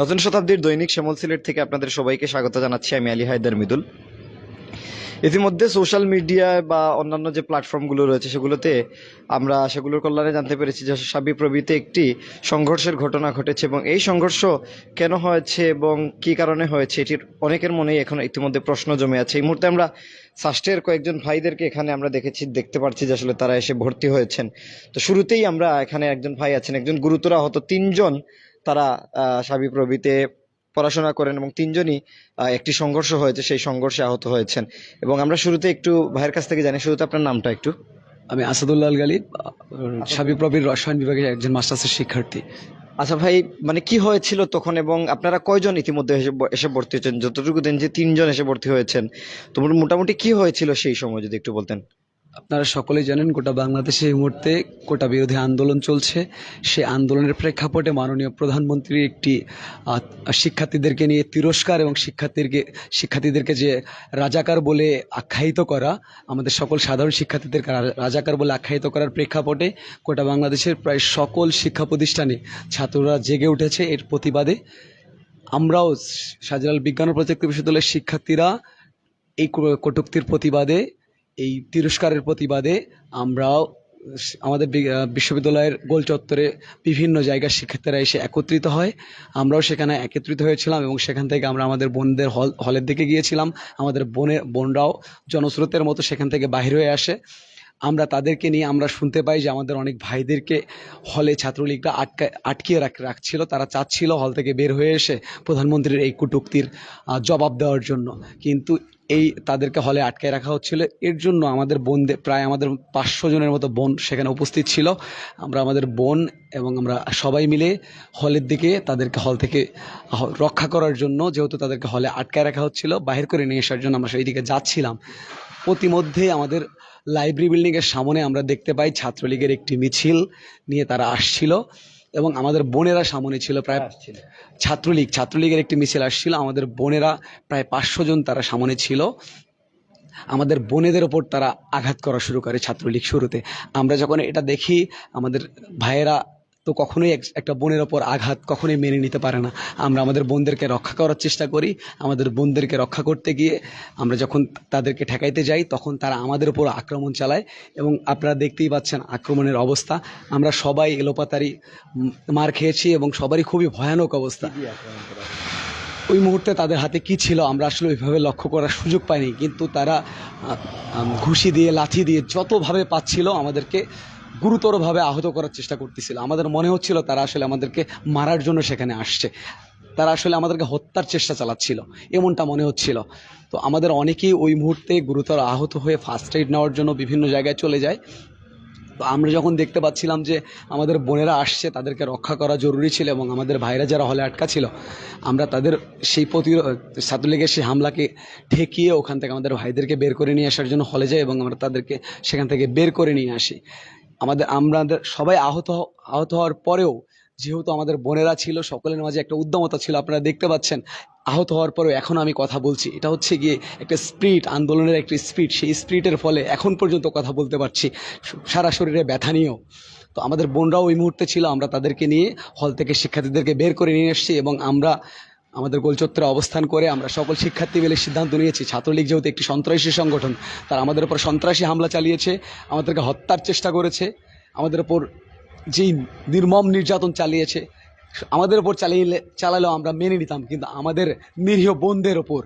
নতুন শতাব্দীর দৈনিক শ্যামল সিলেট থেকে আপনাদের সবাইকে স্বাগত জানাচ্ছি। আমি আলী হায়দার মিদুল। ইতিমধ্যে সোশ্যাল মিডিয়া বা অন্যান্য যে প্ল্যাটফর্মগুলো রয়েছে সেগুলোতে আমরা সেগুলোর কল্যাণে জানতে পেরেছি যে সাবি প্রবৃত্তি একটি সংঘর্ষের ঘটনা ঘটেছে এবং এই সংঘর্ষ কেন হয়েছে এবং কী কারণে হয়েছে এটির অনেকের মনেই এখন ইতিমধ্যে প্রশ্ন জমে আছে। এই মুহূর্তে আমরা সাস্টের কয়েকজন ভাইদেরকে এখানে আমরা দেখেছি, দেখতে পাচ্ছি যে আসলে তারা এসে ভর্তি হয়েছেন। তো শুরুতেই আমরা এখানে একজন ভাই আছেন, একজন গুরুতর আহত, তিনজন তারা সাবি প্রবৃত্তে পড়াশোনা করেন এবং তিনজনই একটি সংঘর্ষ হয়েছে সেই সংঘর্ষে আহত হয়েছেন। এবং আমরা শুরুতে একটু ভাইয়ের কাছ থেকে জানি শুরুতে আপনার নামটা একটু। আমি আসাদুল্লাহ গালিব সাবিপ্রবির রসায়ন বিভাগের একজন মাস্টার্সের শিক্ষার্থী। আচ্ছা ভাই মানে কি হয়েছিল তখন এবং আপনারা কয়জন ইতিমধ্যে এসে এসে ভর্তি হয়েছেন? যতটুকু দিন যে তিনজন এসে ভর্তি হয়েছেন তো মোটামুটি কি হয়েছিল সেই সময় যদি একটু বলতেন? আপনারা সকলেই জানেন গোটা বাংলাদেশে এই মুহূর্তে কোটা বিরোধী আন্দোলন চলছে। সে আন্দোলনের প্রেক্ষাপটে মাননীয় প্রধানমন্ত্রী একটি শিক্ষার্থীদেরকে নিয়ে তিরস্কার এবং শিক্ষার্থীদেরকে শিক্ষার্থীদেরকে যে রাজাকার বলে আখ্যায়িত করা, আমাদের সকল সাধারণ শিক্ষার্থীদেরকে রাজাকার বলে আখ্যায়িত করার প্রেক্ষাপটে গোটা বাংলাদেশের প্রায় সকল শিক্ষা প্রতিষ্ঠানে ছাত্ররা জেগে উঠেছে এর প্রতিবাদে। আমরাও শাহজালাল বিজ্ঞান ও প্রযুক্তি বিশ্ববিদ্যালয়ের শিক্ষার্থীরা এই কটূক্তির প্রতিবাদে এই তিরস্কারের প্রতিবাদে আমরাও আমাদের বিশ্ববিদ্যালয়ের গোল চত্বরে বিভিন্ন জায়গার শিক্ষার্থীরা এসে একত্রিত হয়। আমরাও সেখানে একত্রিত হয়েছিলাম এবং সেখান থেকে আমরা আমাদের বোনদের হল হলের দিকে গিয়েছিলাম। আমাদের বোনের বোনরাও জনস্রোতের মতো সেখান থেকে বাহির হয়ে আসে। আমরা তাদেরকে নিয়ে আমরা শুনতে পাই যে আমাদের অনেক ভাইদেরকে হলে ছাত্রলীগরা আটকা আটকিয়ে রাখ রাখছিল। তারা চাচ্ছিল হল থেকে বের হয়ে এসে প্রধানমন্ত্রীর এই কটূক্তির জবাব দেওয়ার জন্য। কিন্তু এই তাদেরকে হলে আটকায় রাখা হচ্ছিল। এর জন্য আমাদের বোনদের প্রায় আমাদের পাঁচশো জনের মতো বোন সেখানে উপস্থিত ছিল। আমরা আমাদের বোন এবং আমরা সবাই মিলে হলের দিকে তাদেরকে হল থেকে রক্ষা করার জন্য যেহেতু তাদেরকে হলে আটকায় রাখা হচ্ছিল, বাহির করে নিয়ে আসার জন্য আমরা সেই দিকে যাচ্ছিলাম। প্রতিমধ্যে আমাদের লাইব্রেরি বিল্ডিংয়ের সামনে আমরা দেখতে পাই ছাত্রলীগের একটি মিছিল নিয়ে তারা আসছিল। এবং আমাদের বোনেরা সামনে ছিল প্রায় ছাত্রলীগ। ছাত্রলীগের একটি মিছিল আসছিল। আমাদের বোনেরা প্রায় পাঁচশো জন তারা সামনে ছিল। আমাদের বোনেদের ওপর তারা আঘাত করা শুরু করে ছাত্রলীগ শুরুতে। আমরা যখন এটা দেখি আমাদের ভাইয়েরা তো কখনোই এক- একটা বোনের ওপর আঘাত কখনোই মেনে নিতে পারে না। আমরা আমাদের বোনদেরকে রক্ষা করার চেষ্টা করি। আমাদের বোনদেরকে রক্ষা করতে গিয়ে আমরা যখন তাদেরকে ঠেকাইতে যাই তখন তারা আমাদের উপর আক্রমণ চালায় এবং আপনারা দেখতেই পাচ্ছেন আক্রমণের অবস্থা। আমরা সবাই এলোপাতারি মার খেয়েছি এবং সবারই খুবই ভয়ানক অবস্থা। ওই মুহূর্তে তাদের হাতে কি ছিল আমরা আসলে ওইভাবে লক্ষ্য করার সুযোগ পাইনি। কিন্তু তারা ঘুষি দিয়ে লাঠি দিয়ে যতভাবে পাচ্ছিল আমাদেরকে গুরুতরভাবে আহত করার চেষ্টা করতেছিল। আমাদের মনে হচ্ছিল তারা আসলে আমাদেরকে মারার জন্য সেখানে আসছে। তারা আসলে আমাদেরকে হত্যার চেষ্টা চালাচ্ছিল, এমনটা মনে হচ্ছিল। তো আমাদের অনেকেই ওই মুহূর্তে গুরুতর আহত হয়ে ফার্স্ট এইড নেওয়ার জন্য বিভিন্ন জায়গায় চলে যায়। তো আমরা যখন দেখতে পাচ্ছিলাম যে আমাদের বোনেরা আসছে, তাদেরকে রক্ষা করা জরুরি ছিল এবং আমাদের ভাইরা যারা হলে আটকা ছিল, আমরা তাদের সেই প্রতি ছাত্রলীগের সেই হামলাকে ঠেকিয়ে ওখান থেকে আমাদের ভাইদেরকে বের করে নিয়ে আসার জন্য হলে যাই এবং আমরা তাদেরকে সেখান থেকে বের করে নিয়ে আসি। আমাদের আমাদের সবাই আহত আহত হওয়ার পরেও যেহেতু আমাদের বোনেরা ছিল, সকলের মাঝে একটা উদ্যমতা ছিল, আপনারা দেখতে পাচ্ছেন, আহত হওয়ার পরেও এখন আমি কথা বলছি। এটা হচ্ছে গিয়ে একটা স্পিড আন্দোলনের একটা স্পিড সেই স্পিডের ফলে এখন পর্যন্ত কথা বলতে পারছি। সারা শরীরে ব্যথা নিয়েও। তো আমাদের বোনরাও ওই মুহূর্তে ছিল, আমরা তাদেরকে নিয়ে হল থেকে শিক্ষার্থীদেরকে বের করে নিয়ে এসেছি এবং আমরা আমাদের গোলচত্বরে অবস্থান করে আমরা সকল শিক্ষার্থী মিলে সিদ্ধান্ত নিয়েছি, ছাত্রলীগ যেহেতু একটি সন্ত্রাসী সংগঠন, তারা আমাদের উপর সন্ত্রাসী হামলা চালিয়েছে, আমাদেরকে হত্যার চেষ্টা করেছে, আমাদের উপর যেই নির্মম নির্যাতন চালিয়েছে, আমাদের উপর চালিয়ে, চালালেও আমরা মেনে নিতাম, কিন্তু আমাদের নিরীহ বোনদের ওপর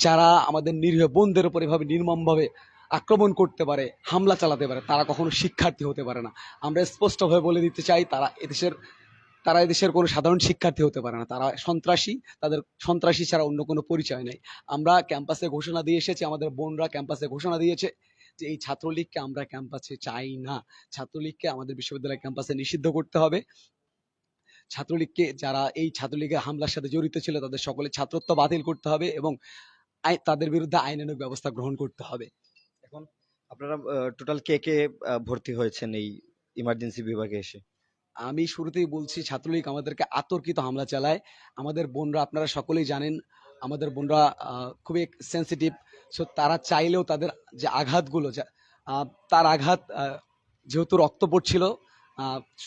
যারা আমাদের নিরীহ বোনদের ওপর এভাবে নির্মমভাবে আক্রমণ করতে পারে, হামলা চালাতে পারে, তারা কখনো শিক্ষার্থী হতে পারে না। আমরা স্পষ্টভাবে বলে দিতে চাই, তারা এদেশের তারা এদেশের কোনো সাধারণ শিক্ষার্থী হতে পারে না। তারা সন্ত্রাসী, তাদের সন্ত্রাসী ছাড়া অন্য কোনো পরিচয় নেই। আমরা ক্যাম্পাসে ঘোষণা দিয়ে এসেছি, আমাদের বোনরা ক্যাম্পাসে ঘোষণা দিয়েছে যে এই ছাত্রলীগকে আমরা ক্যাম্পাসে চাই না। ছাত্রলীগকে আমাদের বিশ্ববিদ্যালয় ক্যাম্পাসে নিষিদ্ধ করতে হবে। ছাত্রলীগকে যারা এই ছাত্রলীগের হামলার সাথে জড়িত ছিল, তাদের সকলে ছাত্রত্ব বাতিল করতে হবে এবং তাদের বিরুদ্ধে আইনানুগ ব্যবস্থা গ্রহণ করতে হবে। এখন আপনারা টোটাল কে কে ভর্তি হয়েছেন এই ইমার্জেন্সি বিভাগে এসে? আমি শুরুতেই বলছি, ছাত্রলীগ আমাদেরকে আতর্কিত হামলা চালায়। আমাদের বোনরা, আপনারা সকলেই জানেন, আমাদের বোনরা খুবই সেন্সিটিভ সো তারা চাইলেও তাদের যে আঘাতগুলো তার আঘাত যেহেতু রক্ত পড়ছিল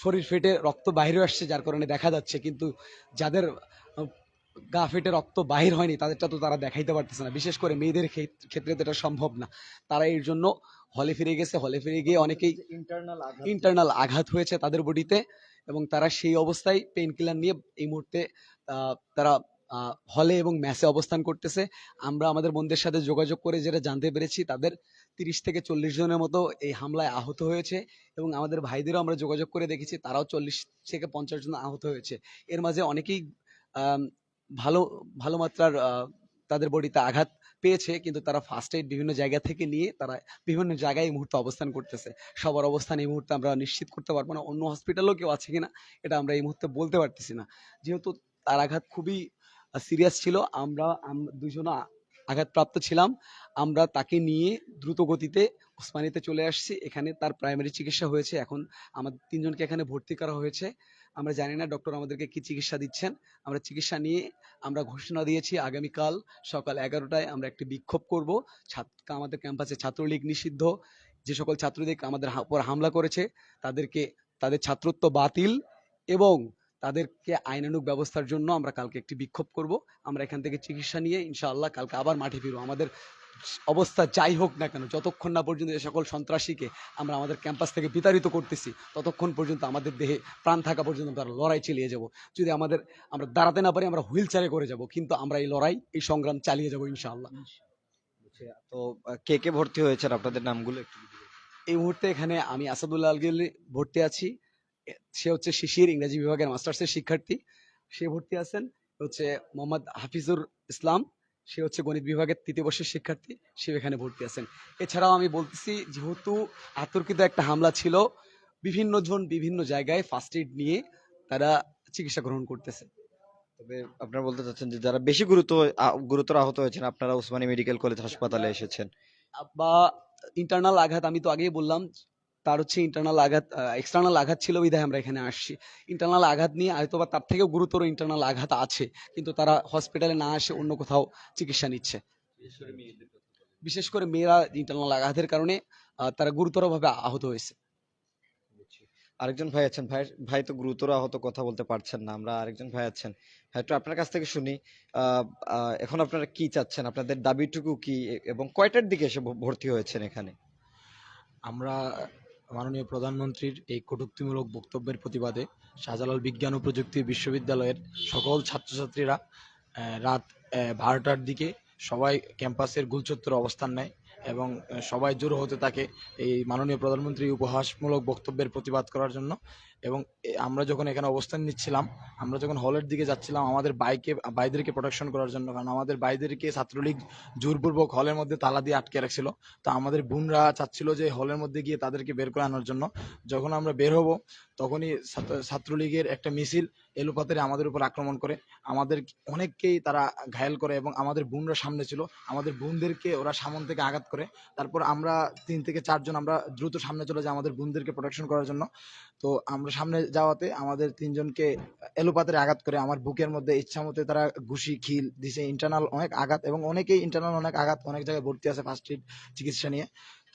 শরীর ফেটে রক্ত বাইরে আসছে, যার কারণে দেখা যাচ্ছে, কিন্তু যাদের গা ফেটে রক্ত বাহির হয়নি তাদেরটা তো তারা দেখাইতে পারতেছে না। বিশেষ করে মেয়েদের ক্ষেত- ক্ষেত্রে তো এটা সম্ভব না। তারা এর জন্য হলে ফিরে গেছে হলে ফিরে গিয়ে অনেকেই ইন্টারনাল ইন্টারনাল আঘাত। হয়েছে তাদের বডিতে এবং তারা সেই অবস্থায় পেইন কিলার নিয়ে এই মুহূর্তে তারা হলে এবং ম্যাচে অবস্থান করতেছে। আমরা আমাদের বন্ধুদের সাথে যোগাযোগ করে যেটা জানতে পেরেছি তাদের তিরিশ থেকে চল্লিশ জনের মতো এই হামলায় আহত হয়েছে এবং আমাদের ভাইদেরও আমরা যোগাযোগ করে দেখেছি তারাও চল্লিশ থেকে পঞ্চাশ জন আহত হয়েছে। এর মাঝে অনেকেই ভালো ভালো মাত্রার তাদের বডিতে আঘাত পেয়েছে, কিন্তু তারা ফার্স্ট এইড বিভিন্ন জায়গা থেকে নিয়ে তারা বিভিন্ন জায়গায় এই মুহূর্তে অবস্থান করতেছে। সবার অবস্থান এই মুহূর্তে আমরা নিশ্চিত করতে পারব না, অন্য হসপিটালেও কেউ আছে কিনা, এটা আমরা এই মুহূর্তে বলতে পারতেছি না। যেহেতু তার আঘাত খুবই সিরিয়াস ছিল, আমরা, আম- দুজনে আঘাতপ্রাপ্ত ছিলাম, আমরা তাকে নিয়ে দ্রুত গতিতে ওসমানীতে চলে আসছি। এখানে তার প্রাইমারি চিকিৎসা হয়েছে, এখন আমাদের তিনজনকে এখানে ভর্তি করা হয়েছে। আমরা জানি না ডক্টর আমাদেরকে কি চিকিৎসা দিচ্ছেন। আমরা চিকিৎসা নিয়ে আমরা ঘোষণা দিয়েছি, আগামীকাল সকাল এগারোটায় আমরা একটি বিক্ষোভ করব। ছাত্র, আমাদের ক্যাম্পাসে ছাত্রলীগ নিষিদ্ধ। যে সকল ছাত্রলীগ আমাদের উপর হামলা করেছে, তাদেরকে, তাদের ছাত্রত্ব বাতিল এবং তাদেরকে আইনানুগ ব্যবস্থার জন্য আমরা কালকে একটি বিক্ষোভ করব। আমরা এখান থেকে চিকিৎসা নিয়ে ইনশাআল্লাহ কালকে আবার মাঠে ফিরবো। আমাদের অবস্থা যাই হোক না কেন যতক্ষণ না পর্যন্ত এ সকল সন্ত্রাসীকে আমরা আমাদের ক্যাম্পাস থেকে বিতাড়িত করতেছি ততক্ষণ পর্যন্ত আমাদের দেহে প্রাণ থাকা পর্যন্ত আমরা লড়াই চালিয়ে যাব। যদি আমাদের আমরা দাঁড়াতে না পারি আমরা হুইল চেয়ারে করে যাব কিন্তু আমরা এই লড়াই এই সংগ্রাম চালিয়ে যাব ইনশাআল্লাহ। তো কে কে ভর্তি হয়েছেন আপনাদের নামগুলো একটু এই মুহূর্তে এখানে আমি আসাদুল্লাহ আলগিল ভর্তি আছি। সে হচ্ছে শিশির ইংরেজি বিভাগের মাস্টার্সের শিক্ষার্থী। সে ভর্তি আছেন হচ্ছে মোহাম্মদ হাফিজুর ইসলাম। সে হচ্ছে গণিত বিভাগের তৃতীয় বর্ষের শিক্ষার্থী সে এখানে ভর্তি আছেন। এছাড়াও আমি বলতেছি যেহেতু আতর্কিত একটা হামলা ছিল বিভিন্ন জন বিভিন্ন জায়গায় ফার্স্ট এইড নিয়ে তারা চিকিৎসা গ্রহণ করতেছে। তবে আপনারা বলতে চাচ্ছেন যে যারা বেশি গুরুত্ব গুরুতর আহত হয়েছেন আপনারা উসমানী মেডিকেল কলেজ হাসপাতালে এসেছেন। বা ইন্টারনাল আঘাত আমি তো আগেই বললাম তার হচ্ছে ইন্টারনাল আঘাত এক্সটার্নাল আঘাত ছিল বিধায় আমরা এখানে আসছি। ইন্টারনাল আঘাত নিয়ে হয়তো বা তার থেকেও গুরুতর ইন্টারনাল আঘাত আছে কিন্তু তারা হসপিটালে না আসে অন্য কোথাও চিকিৎসা নিচ্ছে। বিশেষ করে মেয়েরা ইন্টারনাল আঘাতের কারণে তারা গুরুতরভাবে আহত হয়েছে। আরেকজন ভাই আছেন ভাই ভাই তো গুরুতর আহত কথা বলতে পারছেন না আমরা আরেকজন ভাই আছেন। হ্যাঁ একটু আপনার কাছ থেকে শুনি এখন আপনারা কি চাচ্ছেন আপনাদের দাবিটুকু কি এবং কয়টার দিকে এসে ভর্তি হয়েছেন এখানে? আমরা মাননীয় প্রধানমন্ত্রীর এই কটূক্তিমূলক বক্তব্যের প্রতিবাদে শাহজালাল বিজ্ঞান ও প্রযুক্তি বিশ্ববিদ্যালয়ের সকল ছাত্রছাত্রীরা রাত বারোটার দিকে সবাই ক্যাম্পাসের গুলচত্বর অবস্থান নেয় এবং সবাই জড়ো হতে থাকে এই মাননীয় প্রধানমন্ত্রী উপহাসমূলক বক্তব্যের প্রতিবাদ করার জন্য এবং আমরা যখন এখানে অবস্থান নিচ্ছিলাম, আমরা যখন হলের দিকে যাচ্ছিলাম, আমাদের বাইকে, বাইদেরকে প্রোটেকশন করার জন্য, কারণ আমাদের বাইদেরকে ছাত্রলীগ জোরপূর্বক হলের মধ্যে তালা দিয়ে আটকে রাখছিল। তো আমাদের বোনরা চাচ্ছিল যে হলের মধ্যে গিয়ে তাদেরকে বের করে আনার জন্য। যখন আমরা বের হব, তখনই ছাত্রলীগের একটা মিছিল এলোপাতারে আমাদের উপর আক্রমণ করে। আমাদের অনেককেই তারা ঘায়েল করে এবং আমাদের বোনরা সামনে ছিল। আমাদের বোনদেরকে ওরা সামন থেকে আঘাত করে। তারপর আমরা তিন থেকে চারজন আমরা দ্রুত সামনে চলে যাই আমাদের বোনদেরকে প্রোটেকশন করার জন্য। তো আমরা সামনে যাওয়াতে আমাদের তিনজনকে এলোপাতারে আঘাত করে। আমার বুকের মধ্যে ইচ্ছা মতো তারা ঘুষি, খিল দিছে। ইন্টারনাল অনেক আঘাত এবং অনেকেই ইন্টারনাল অনেক আঘাত, অনেক জায়গায় ভর্তি আছে ফার্স্ট এইড চিকিৎসা নিয়ে।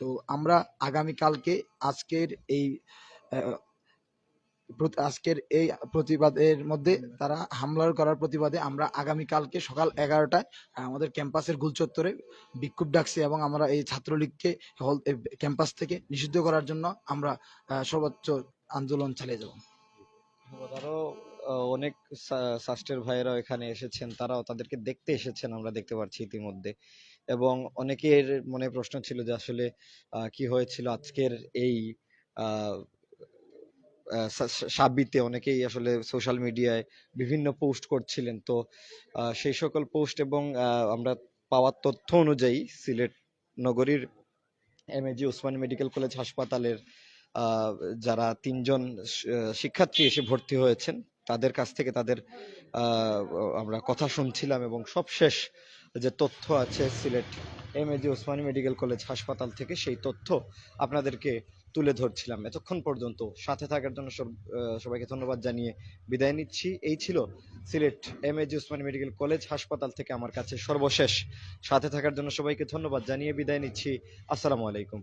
তো আমরা আগামীকালকে আজকের এই আজকের এই প্রতিবাদের মধ্যে তারা হামলার করার প্রতিবাদে আমরা আগামীকালকে সকাল এগারোটায় আমাদের ক্যাম্পাসের গুলচত্বরে বিক্ষোভ ডাকছি এবং আমরা এই ছাত্রলীগকে হল ক্যাম্পাস থেকে নিষিদ্ধ করার জন্য আমরা সর্বোচ্চ আন্দোলন চালিয়ে যাব। আরও অনেক সাস্টের ভাইয়েরা এখানে এসেছেন, তারাও তাদেরকে দেখতে এসেছেন, আমরা দেখতে পাচ্ছি ইতিমধ্যে। এবং অনেকের মনে প্রশ্ন ছিল যে আসলে কি হয়েছিল আজকের এই সাবিতে অনেকেই আসলে সোশ্যাল মিডিয়ায় বিভিন্ন পোস্ট করছিলেন। তো সেই সকল পোস্ট এবং আমরা পাওয়ার তথ্য অনুযায়ী সিলেট নগরীর এমএজি ওসমানী মেডিকেল কলেজ হাসপাতালের যারা তিনজন শিক্ষার্থী এসে ভর্তি হয়েছেন, তাদের কাছ থেকে তাদের আমরা কথা শুনছিলাম এবং সবশেষ যে তথ্য আছে Sylhet M MAG Osmani medical college হাসপাতাল থেকে সেই তথ্য আপনাদেরকে তুলে ধরছিলাম। এতক্ষণ পর্যন্ত সাথে থাকার জন্য সব- সবাইকে ধন্যবাদ জানিয়ে বিদায় নিচ্ছি। এই ছিল Sylhet M AG Osman medical college হাসপাতাল থেকে আমার কাছে সর্বশেষ। সাথে থাকার জন্য সবাইকে ধন্যবাদ জানিয়ে বিদায় নিচ্ছি। আসসালামু আলাইকুম।